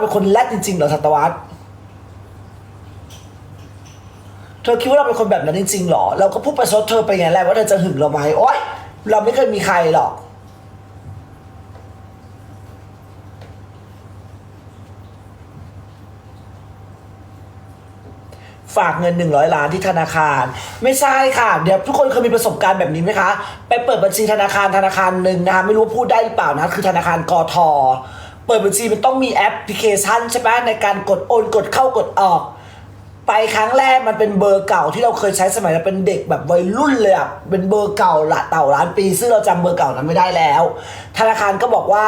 เป็นคนแรดจริงๆเหรอสัตวัตเธอคิดว่าเราเป็นคนแบบนั้นจริงๆหรอ เราก็พูดประชดเธอไปไงแหละว่าเธอจะหึงเราไหมโอ๊ยเราไม่เคยมีใครหรอกฝากเงิน 100 ล้านที่ธนาคาร ไม่ใช่ค่ะ เดี๋ยวทุกคนเคยมีประสบการณ์แบบนี้ไหมคะ ไปเปิดบัญชีธนาคารธนาคารหนึ่งนะคะไม่รู้พูดได้หรือเปล่านะ คือธนาคารกทอ เปิดบัญชีมันต้องมีแอปพลิเคชันใช่ไหมในการกดโอนกดเข้ากดออก ไปครั้งแรกมันเป็นเบอร์เก่าที่เราเคยใช้สมัยเราเป็นเด็กแบบวัยรุ่นเลยอะเป็นเบอร์เก่าละเต่าล้านปีซึ่งเราจำเบอร์เก่านั้นไม่ได้แล้ว ธนาคารก็บอกว่า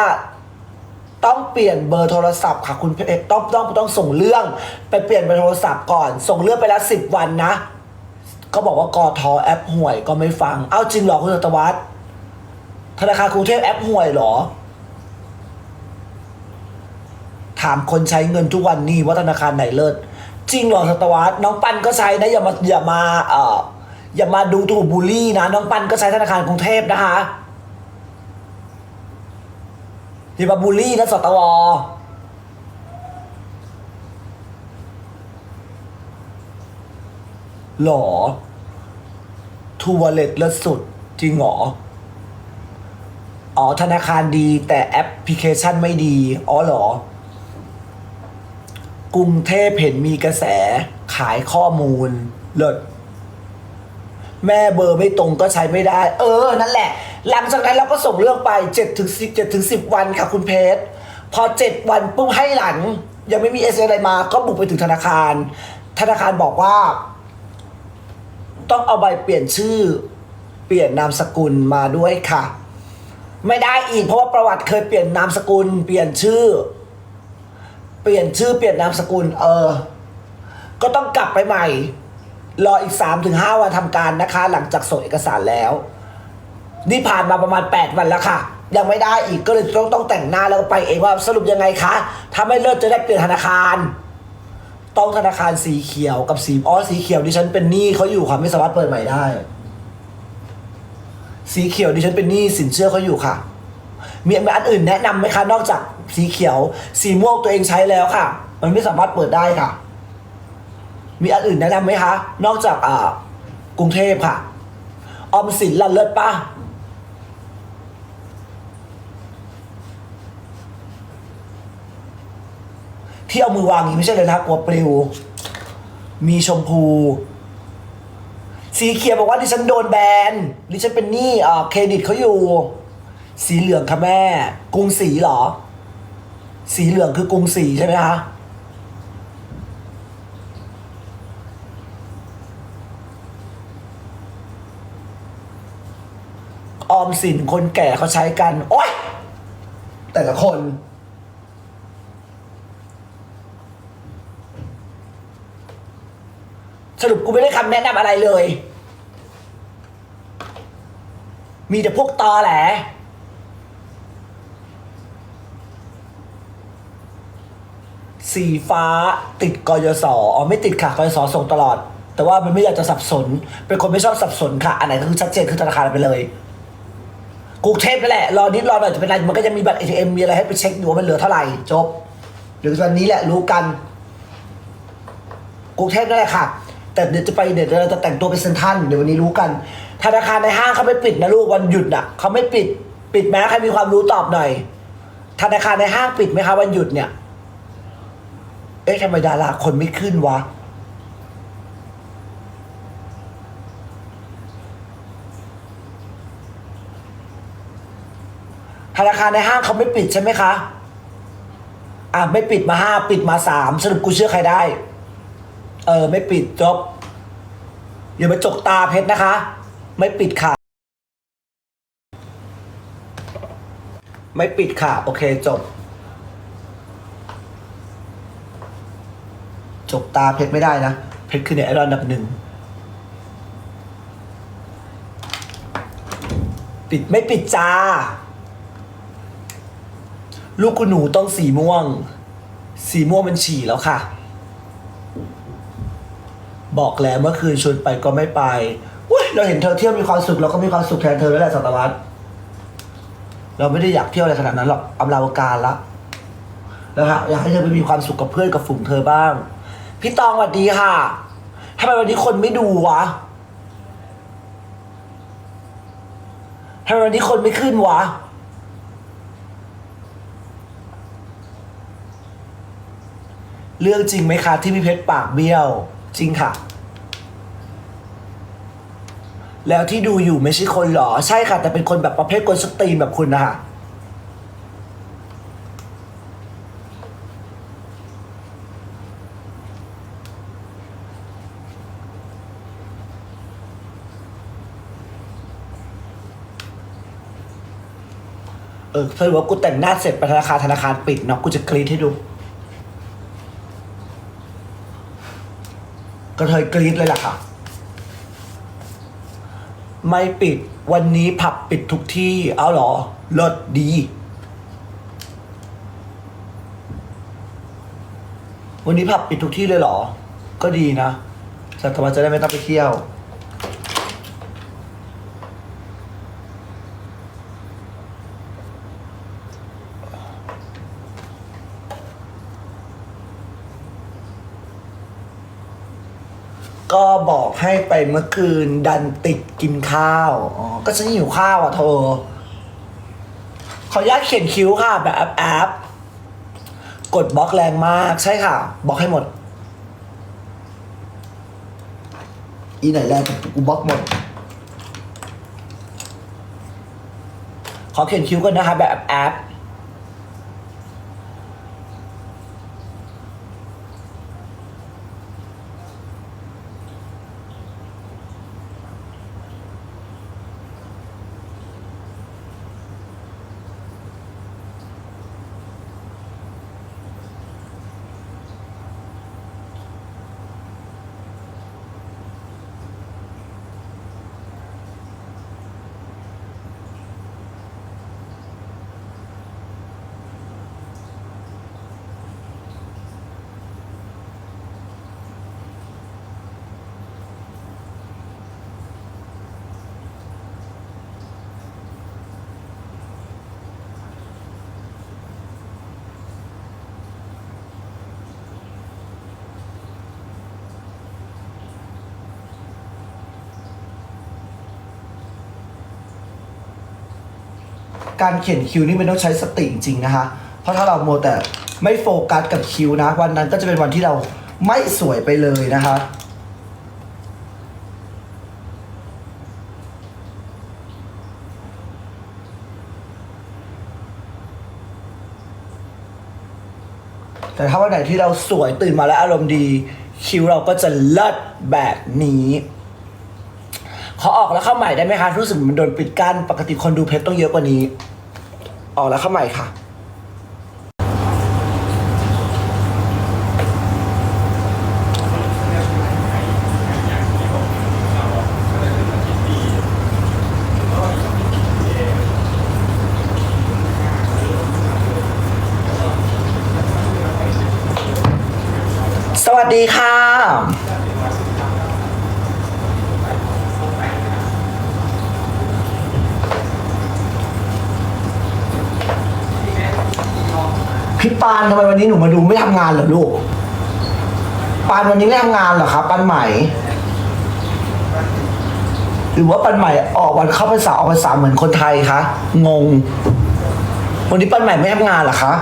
ต้องเปลี่ยนเบอร์โทรศัพท์ค่ะคุณเพชรต้องต้องต้องส่งเรื่อง ไปเปลี่ยนเบอร์โทรศัพท์ก่อน ส่งเรื่องไปแล้วสิบวันนะ ก็บอกว่ากอทอแอปห่วยก็ไม่ฟัง เอ้าจริงเหรอคุณสัตวัตธนาคารกรุงเทพแอปห่วยเหรอ ถามคนใช้เงินทุกวันนี้ว่าธนาคารไหนเลิศจริงเหรอสตวัตน้องปันก็ใช้นะอย่ามาอย่ามาเอ่ออย่ามาดูถูกบูลลี่นะ น้องปันก็ใช้ธนาคารกรุงเทพนะคะอย่ามาบูลลี่นะสตวหรอทูวอลเล็ตลิศสุด จริงเหรอ อ๋อ ธนาคารดีแต่แอปพลิเคชันไม่ดี อ๋อเหรอ กรุงเทพเห็นมีกระแสขายข้อมูลเลิศแม่เบอร์ไม่ตรงก็ใช้ไม่ได้ เออ นั่นแหละ หลังจากนั้นเราก็ส่งเรื่องไป7จ็ดถึงสิบเจ็ดถึงสิบวันค่ะคุณเพชรพอเจ็ดวันปุ๊บให้หลัง ยังไม่มีเอสอะไรมา ก็บุกไปถึงธนาคาร ธนาคารบอกว่า ต้องเอาใบเปลี่ยนชื่อ เปลี่ยนนามสกุลมาด้วยค่ะ ไม่ได้อีกเพราะว่าประวัติเคยเปลี่ยนนามสกุล เปลี่ยนชื่อ เปลี่ยนชื่อเปลี่ยนนามสกุล เออ ก็ต้องกลับไปใหม่ รออีกสามถึงห้าวันทำการนะคะ หลังจากส่งเอกสารแล้ว นี่ผ่านมาประมาณแปดวันแล้วค่ะ ยังไม่ได้อีกก็เลยต้องต้องแต่งหน้าแล้วก็ไปเองว่าสรุปยังไงคะถ้าไม่เลิกจะได้เปลี่ยนธนาคาร ต้องธนาคารสีเขียวกับสีอ๋อสีเขียวดิฉันเป็นหนี้เขาอยู่ค่ะไม่สามารถเปิดใหม่ได้ สีเขียวดิฉันเป็นหนี้สินเชื่อเขาอยู่ค่ะ มีอันอื่นแนะนำไหมคะ นอกจาก สีเขียว สีม่วงตัวเองใช้แล้วค่ะ มันไม่สามารถเปิดได้ค่ะ มีอันอื่นแนะนำไหมคะ นอกจากอ่ากรุงเทพค่ะ ออมสินลันเลิศปะที่เอามือวางอย่างนี้ไม่ใช่เลยนะกลัวปลิว มีชมพู สีเขียวบอกว่าดิฉันโดนแบน ดิฉันเป็นหนี้อ่าเครดิตเขาอยู่ สีเหลืองค่ะแม่ กรุงศรีเหรอ สีเหลืองคือกรุงศรีใช่ไหมคะออมสินคนแก่เขาใช้กัน โอ๊ย แต่ละคน สรุปกูไม่ได้คำแนะนำอะไรเลย มีแต่พวกตอแหละ สีฟ้าติดกยศอ๋อไม่ติดค่ะกยศส่งตลอด แต่ว่ามันไม่อยากจะสับสน เป็นคนไม่ชอบสับสนค่ะ อันไหนก็คือชัดเจนคือธนาคารไปเลยกรุงเทพนั่นแหละ รอนิดรอหน่อยจะเป็นไรมันก็จะมีบัตร ATM มีอะไรให้ไปเช็คดูว่ามันเหลือเท่าไหร่จบเดี๋ยววันนี้แหละรู้กันกรุงเทพนั่นแหละค่ะ แต่เดี๋ยวจะไปเดี๋ยวเราจะแต่งตัวเป็นเซนทันเดี๋ยววันนี้รู้กันธนาคารในห้างเขาไม่ปิดนะลูกวันหยุดอะเขาไม่ปิด ปิดไหมใครมีความรู้ตอบหน่อยธนาคารในห้างปิดไหมคะวันหยุดเนี่ย อ๊ะทำไมดาราคนไม่ขึ้นวะ ธนาคารในห้างเขาไม่ปิดใช่ไหมคะ อะไม่ปิดมาห้าปิดมาสามสรุปกูเชื่อใครได้ เออ ไม่ปิดจบอย่ามาจกตาเพชรนะคะ ไม่ปิดค่ะ ไม่ปิดค่ะ โอเคจบ จกตาเพชรไม่ได้นะ เพชรคือเนี่ยไอดอนดับหนึ่ง ปิดไม่ปิดจ้า ลูกคุณหนูต้องสีม่วง สีม่วงมันฉี่แล้วค่ะ บอกแล้วเมื่อคืนชวนไปก็ไม่ไปเราเห็นเธอเที่ยวมีความสุขเราก็มีความสุขแทนเธอแล้วแหละสัตวัตเราไม่ได้อยากเที่ยวอะไรขนาดนั้นหรอกอำลาวการละนะคะอยากให้เธอไปมีความสุขกับเพื่อนกับฝูงเธอบ้าง พี่ตองสวัสดีค่ะทำไมวันนี้คนไม่ดูวะทำไมวันนี้คนไม่ขึ้นวะ เรื่องจริงไหมคะที่พี่เพชรปากเบี้ยว จริงค่ะ แล้วที่ดูอยู่ไม่ใช่คนหรอ ใช่ค่ะ แต่เป็นคนแบบประเภทคนสตรีมแบบคุณนะคะ เออเธอรู้ว่ากูแต่งหน้าเสร็จไปธนาคารธนาคารปิดเนาะกูจะกรีดให้ดูก็เธอกรีดเลยล่ะค่ะ ไม่ปิดวันนี้ผับปิดทุกที่ เอาหรอเลิศดี วันนี้ผับปิดทุกที่เลยเหรอ ก็ดีนะสัตว์จะได้ไม่ต้องไปเที่ยว ก็บอก ให้ไปเมื่อคืนดันติดกินข้าวอ๋อก็ฉันหิวข้าวอะเธอขออนุญาตเขียนคิ้วค่ะ แบบแอปแอปกดบล็อกแรงมากใช่ค่ะบล็อกให้หมด อีไหนแรงกูบล็อกหมด ขอเขียนคิ้วกันนะคะแบบแอป การเขียนคิวนี่มันต้องใช้สติจริงๆนะคะ เพราะถ้าเราโมแต่ไม่โฟกัสกับคิวนะ วันนั้นก็จะเป็นวันที่เราไม่สวยไปเลยนะคะแต่ถ้าวันไหนที่เราสวยตื่นมาแล้วอารมณ์ดี คิวเราก็จะเลิศแบบนี้ ขอออกแล้วเข้าใหม่ได้ไหมคะรู้สึกมันโดนปิดกั้นปกติคนดูเพจต้องเยอะกว่านี้ ออกแล้วเข้าใหม่ค่ะ สวัสดีค่ะ พี่ปาน ทำไมวันนี้หนูมาดูไม่ทำงานเหรอลูก ปานวันนี้ไม่ทำงานเหรอครับปานใหม่ หรือว่าปันใหม่ออกวันเข้าพรรษาออกพรรษาเหมือนคนไทยคะ งง วันนี้ปันใหม่ไม่ทำงานเหรอคะ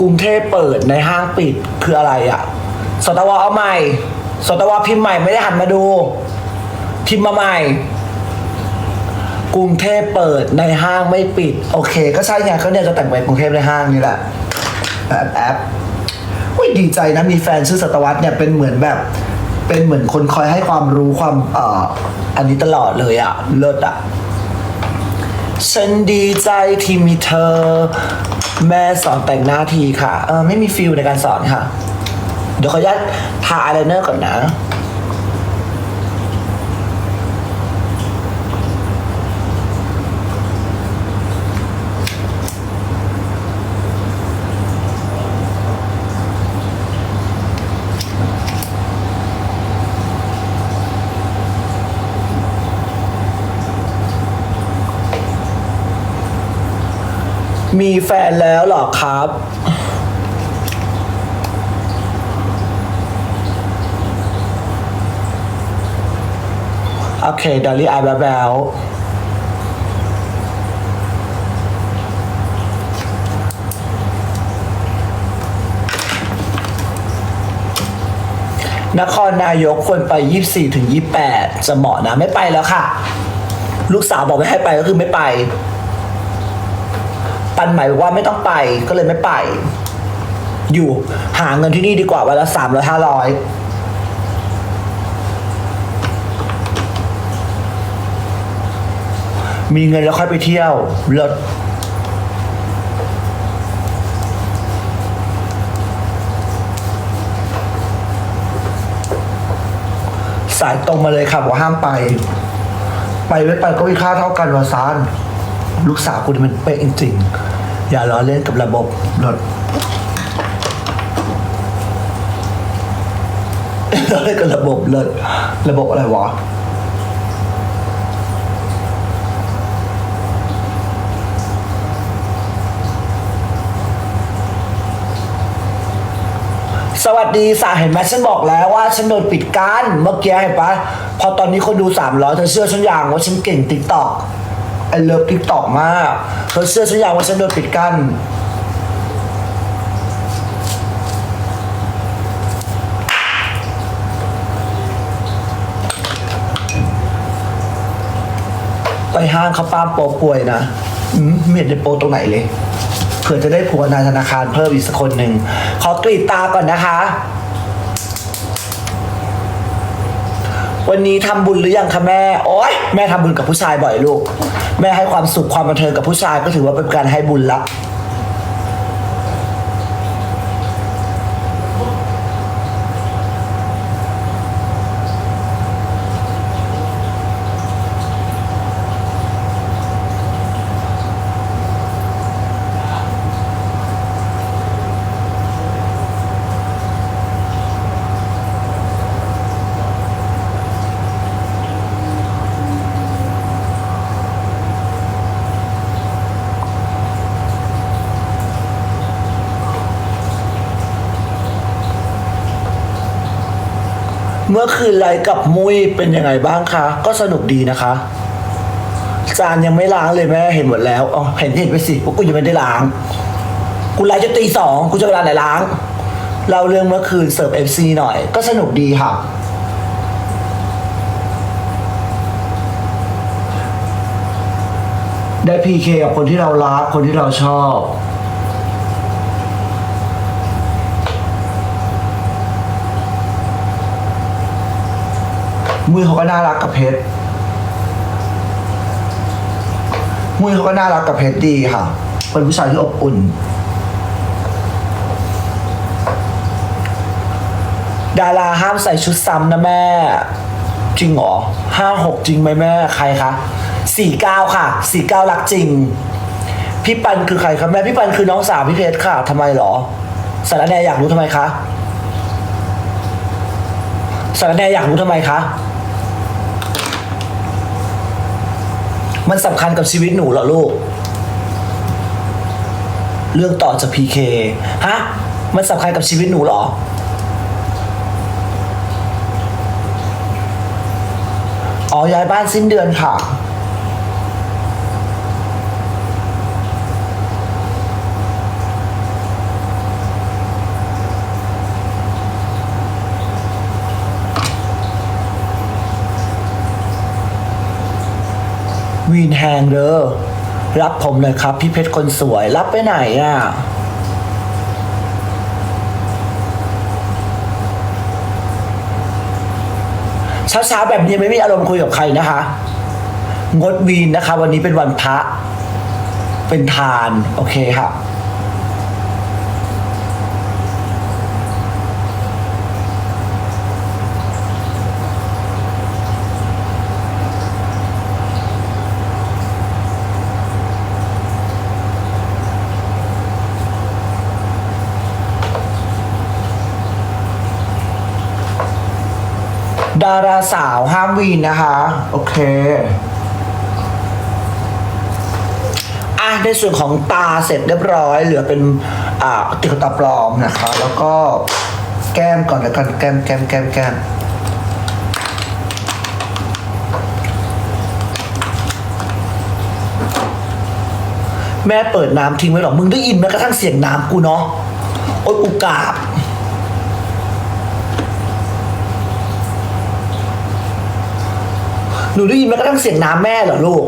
กรุงเทพเปิดในห้างปิดคืออะไรอะ่ะ สตวเอาใหม่ สตวพิมพ์ใหม่ไม่ได้หันมาดู พิมพ์มาใหม่ กรุงเทพเปิดในห้างไม่ปิด โอเค ก็ใช่ไงก็เนี่ยจะแต่งไปกรุงเทพในห้างนี่แหละแอปแอปอุ้ยดีใจนะมีแฟนชื่อสตวัตเนี่ยเป็นเหมือนแบบ เป็นเหมือนคนคอยให้ความรู้ความเอ่ออันนี้ตลอดเลยอะเลิศอะฉันดีใจที่มีเธอ แม่สอนแต่งหน้าทีค่ะ เออไม่มีฟิลในการสอนค่ะ เดี๋ยวขออนุญาตทาอายไลเนอร์ก่อนนะมีแฟนแล้วหรอครับ เคดอลลี่ไอแบ๊วๆนครนายกควรไป 24ถึง28 จะเหมาะนะ ไม่ไปแล้วค่ะ ลูกสาวบอกไม่ให้ไปก็คือไม่ไป ปันหมายว่าไม่ต้องไปก็เลยไม่ไป อยู่หาเงินที่นี่ดีกว่าวันละสามร้อยห้าร้อย มีเงินแล้วค่อยไปเที่ยวเลิศสายตรงมาเลยค่ะบอกห้ามไป ไปไม่ไปก็มีค่าเท่ากันวะซานลูกสาวคุณมันเป๊ะจริงๆ อย่าล้อเล่นกับระบบรถล้อเล่นกับระบบรถระบบอะไรวะ วัสดีสาเห็นไหมฉันบอกแล้วว่าฉันโดนปิดกั้นเมื่อกี้เห็นปะพอตอนนี้คนดูสามร้อยเธอเชื่อฉันอยังว่าฉันเก่งติ๊กต็อกไอเลิฟติ๊กต็อกมากเธอเชื่อฉันอยังว่าฉันโดนปิดกั้นไปห้างเขาป้าโปป่วยนะ อืมไม่เห็นได้โปตรงไหนเลย ผื่อจะได้ผัวนายธนาคารเพิ่มอีกสักคนหนึ่งขอกรีดตาก่อนนะคะ วันนี้ทำบุญหรือยังคะแม่โอ๊ยแม่ทำบุญกับผู้ชายบ่อยลูก แม่ให้ความสุขความบันเทิงกับผู้ชายก็ถือว่าเป็นการให้บุญละ เมื่อคืนไลฟ์กับมุ้ยเป็นยังไงบ้างคะ ก็สนุกดีนะคะ จานยังไม่ล้างเลยแม่เห็นหมดแล้วอ๋อเห็นเห็นไปสิพวกกูยังไม่ได้ล้าง กูไลฟ์จะตีสองกูจะเวลาไหนล้าง เราเรื่องเมื่อคืนเสิร์ฟเอฟซีหน่อย ก็สนุกดีค่ะได้พีเคกับคนที่เรารักคนที่เราชอบ มุ้ยเขาก็น่ารักกับเพชรมุ้ยเขาก็น่ารักกับเพชรดีค่ะ เป็นผู้ชายที่อบอุ่น ดาราห้ามใส่ชุดซ้ำนะแม่ จริงเหรอห้าหกจริงไหมแม่ ใครคะสี่เก้าค่ะสี่เก้ารักจริง พี่ปันคือใครครับแม่พี่ปันคือน้องสาวพี่เพชรค่ะทำไมเหรอสารแนอยากรู้ทำไมคะสารแนอยากรู้ทำไมคะ มันสำคัญกับชีวิตหนูเหรอลูก เรื่องต่อจากพีเคฮะ มันสำคัญกับชีวิตหนูเหรอ อ๋อย้ายบ้านสิ้นเดือนค่ะ วีนแฮงเด้อรับผมเลยครับ พี่เพชรคนสวย รับไปไหนอะเช้าๆแบบนี้ไม่มีอารมณ์คุยกับใครนะคะ งดวีนนะคะ วันนี้เป็นวันพระ เป็นทาน โอเคค่ะ ดาราสาวห้ามวีนนะคะ โอเคอะในส่วนของตาเสร็จเรียบร้อย เหลือเป็นอ่าติดตาปลอมนะคะ แล้วก็แก้มก่อนแล้วกันแก้มแก้มแก้มแก้มแม่เปิดน้ำทิ้งไว้หรอ มึงได้ยินแม้กระทั่งเสียงน้ำกูเนาะ โอ๊ยกูกราบ หนูได้ยินแม้กระทั่งเสียงน้ำแม่เหรอลูก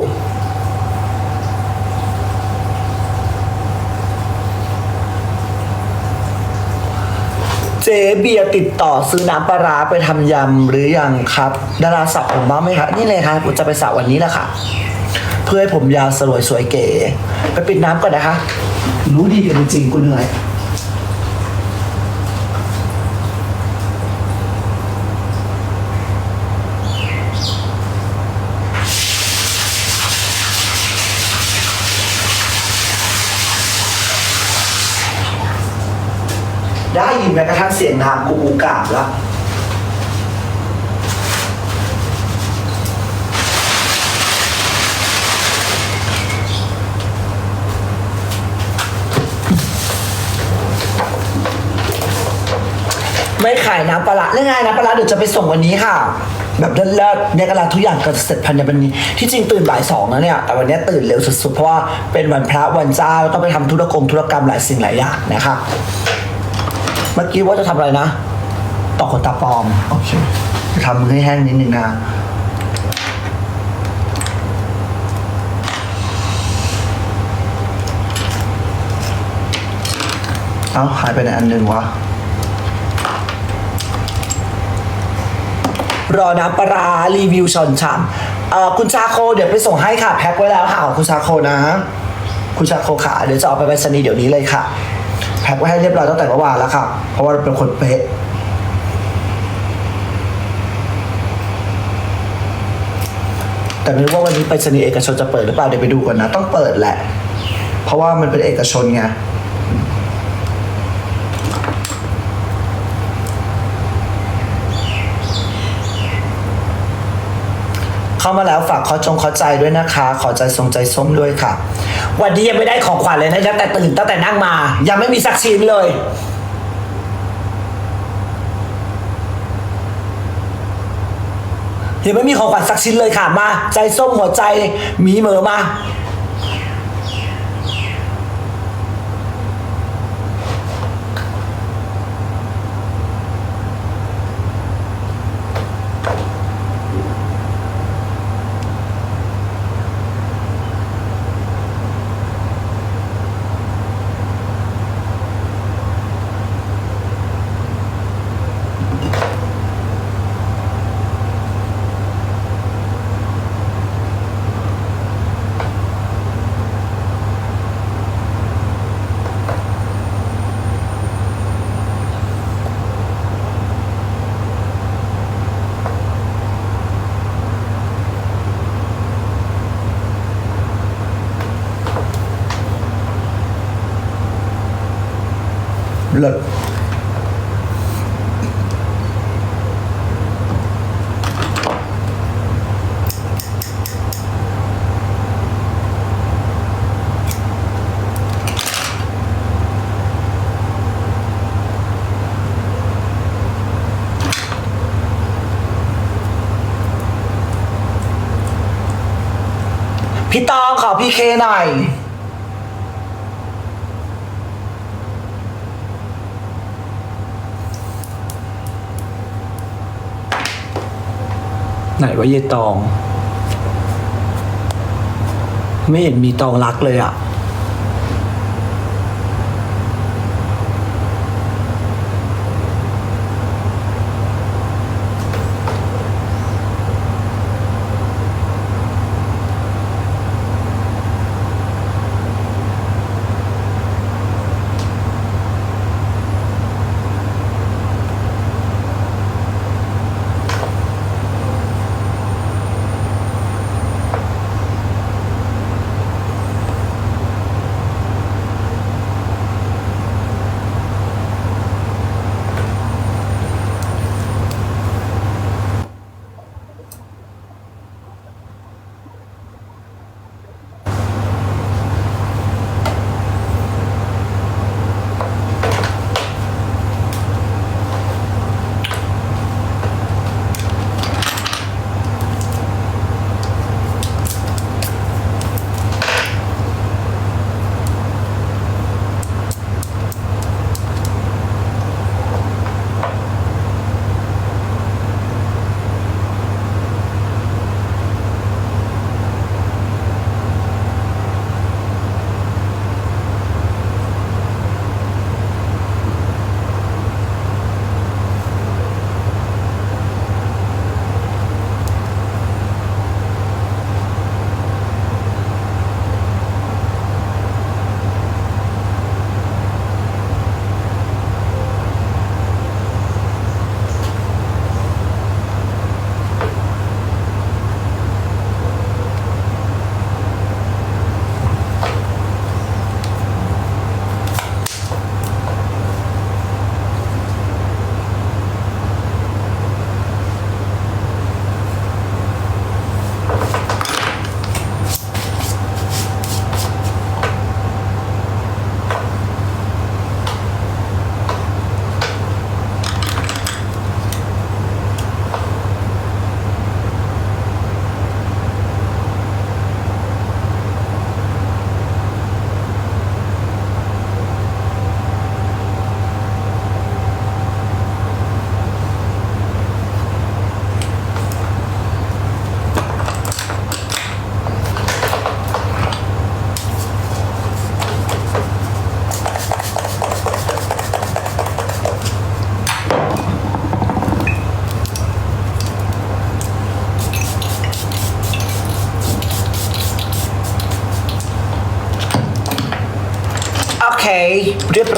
เจเบียติดต่อซื้อน้ำปลาร้าไปทำยำหรือยังครับ ดาราสระผมบ้างไหมครับนี่เลยครับผมจะไปสระวันนี้แหละค่ะ เพื่อให้ผมยาวสลวยสวยเก๋ ไปปิดน้ำก่อนนะคะ รู้ดีกันจริงๆกูเหนื่อย แม้กระทั่งเสียงน้ำกูกูกราบแล้วไม่ขายน้ำปลาร้าเรื่องไงน้ำปลาร้าเดี๋ยวจะไปส่งวันนี้ค่ะ แบบเลิศๆเนี่ยกำลังทุกอย่างก็เสร็จภายในวันนี้ ที่จริงตื่นบ่ายสองนะเนี่ย แต่วันนี้ตื่นเร็วสุดๆ เพราะว่าเป็นวันพระวันเจ้าต้องไปทำธุรกงธุรกรรมหลายสิ่งหลายอย่างนะคะ เมื่อกี้ว่าจะทำอะไรนะต่อขนตาปลอม โอเค จะทำมือให้แห้งนิดนึงนะ เอ้าหายไปไหนอันหนึ่งวะ รอน้ำปลาร้ารีวิวชอนฉ่ำเอ่อคุณชาโค เดี๋ยวไปส่งให้ค่ะ แพ็คไว้แล้วค่ะของคุณชาโคนะ คุณชาโคขาเดี๋ยวจะเอาไปไปรษณีย์เดี๋ยวนี้เลยค่ะ แพ็คไว้ให้เรียบร้อยตั้งแต่เมื่อวานแล้วครับ เพราะว่าเป็นคนเป๊ะแต่ไม่รู้ว่าวันนี้ไปสนีเอกชนจะเปิดหรือเปล่าเดี๋ยวไปดูก่อนนะ ต้องเปิดแหละ เพราะว่ามันเป็นเอกชนไง เข้ามาแล้วฝากขอจงขอใจด้วยนะคะ ขอใจทรงใจส้มด้วยค่ะ วันนี้ยังไม่ได้ของขวัญเลยนะตั้งแต่ตื่นตั้งแต่นั่งมา ยังไม่มีสักชิ้นเลย ยังไม่มีของขวัญสักชิ้นเลยค่ะมา ใจส้มหัวใจหมีเหมอมา K9 ไหนวะเยตอง ไม่เห็นมีตองรักเลยอะ่ะ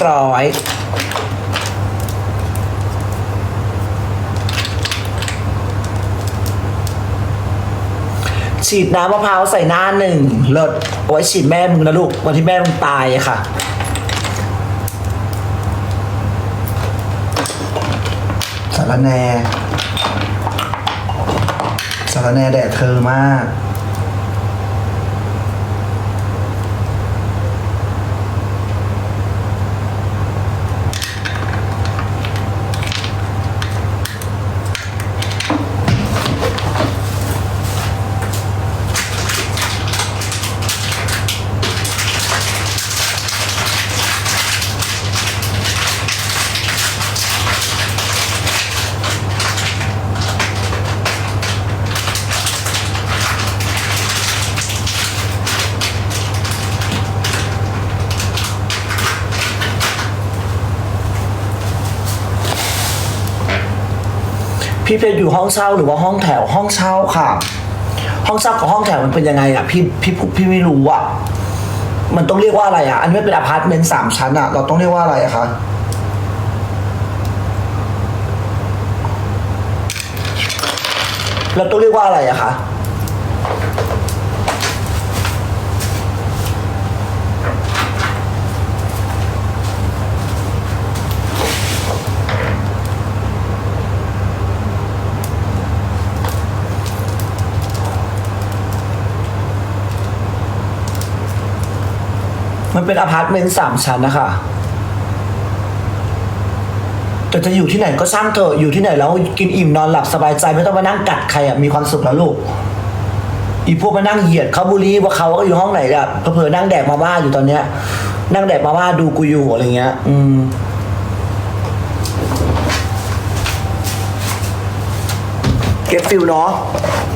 ร้อย ฉีดน้ำมะพร้าวใส่หน้าหนึ่งเลิศเอาไว้ฉีดแม่มึงนะลูก วันที่แม่มึงตายอะค่ะสารแหนสารแหนแดดเธอมาก พี่เพชรอยู่ห้องเช่าหรือว่าห้องแถวห้องเช่าค่ะ ห้องเช่ากับห้องแถวมันเป็นยังไงอะพี่พี่พี่ไม่รู้อะมันต้องเรียกว่าอะไรอะ อันนี้เป็นอพาร์ตเมนต์สามชั้นอะ เราต้องเรียกว่าอะไรอะคะเราต้องเรียกว่าอะไรอะคะ มันเป็นอพาร์ตเมนต์สามชั้นนะคะแต่จะอยู่ที่ไหนก็ช่างเถอะอยู่ที่ไหนแล้วกินอิ่มนอนหลับสบายใจ ไม่ต้องมานั่งกัดใครอะมีความสุขแล้วลูก อีพวกมานั่งเหยียดเขาบุรีว่าเขาก็อยู่ห้องไหนอะเผลอนั่งแดกมาม่าอยู่ตอนเนี้ย นั่งแดกมาม่าดูกูอยู่อะไรเงี้ย อืมเก็ตฟิลเนาะ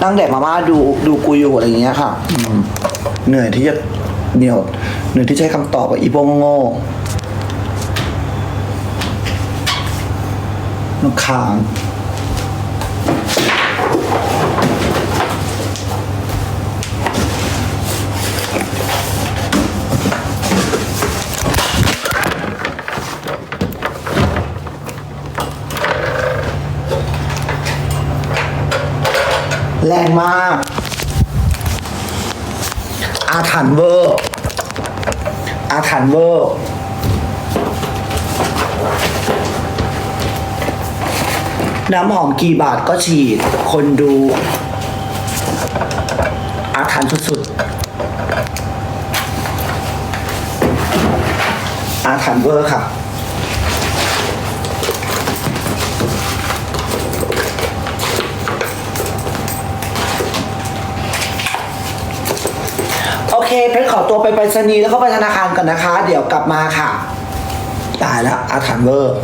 นั่งแดกมาม่าดูดูกูอยู่อะไรเงี้ยค่ะอืมเหนื่อยที่จะ เหนียวเหนื่อที่ให้คำตอบว่าอีโปงโง่มันค้างแรงมาก อาถรรพ์เวอร์อาถรรพ์เวอร์น้ำหอมกี่บาทก็ฉีด คนดูอาถรรพ์สุดๆอาถรรพ์เวอร์ค่ะ เพชรขอตัวไปไปรษณีย์แล้วก็ไปธนาคารก่อนนะคะ เดี๋ยวกลับมาค่ะ ตายแล้วอาถรรพ์เวอร์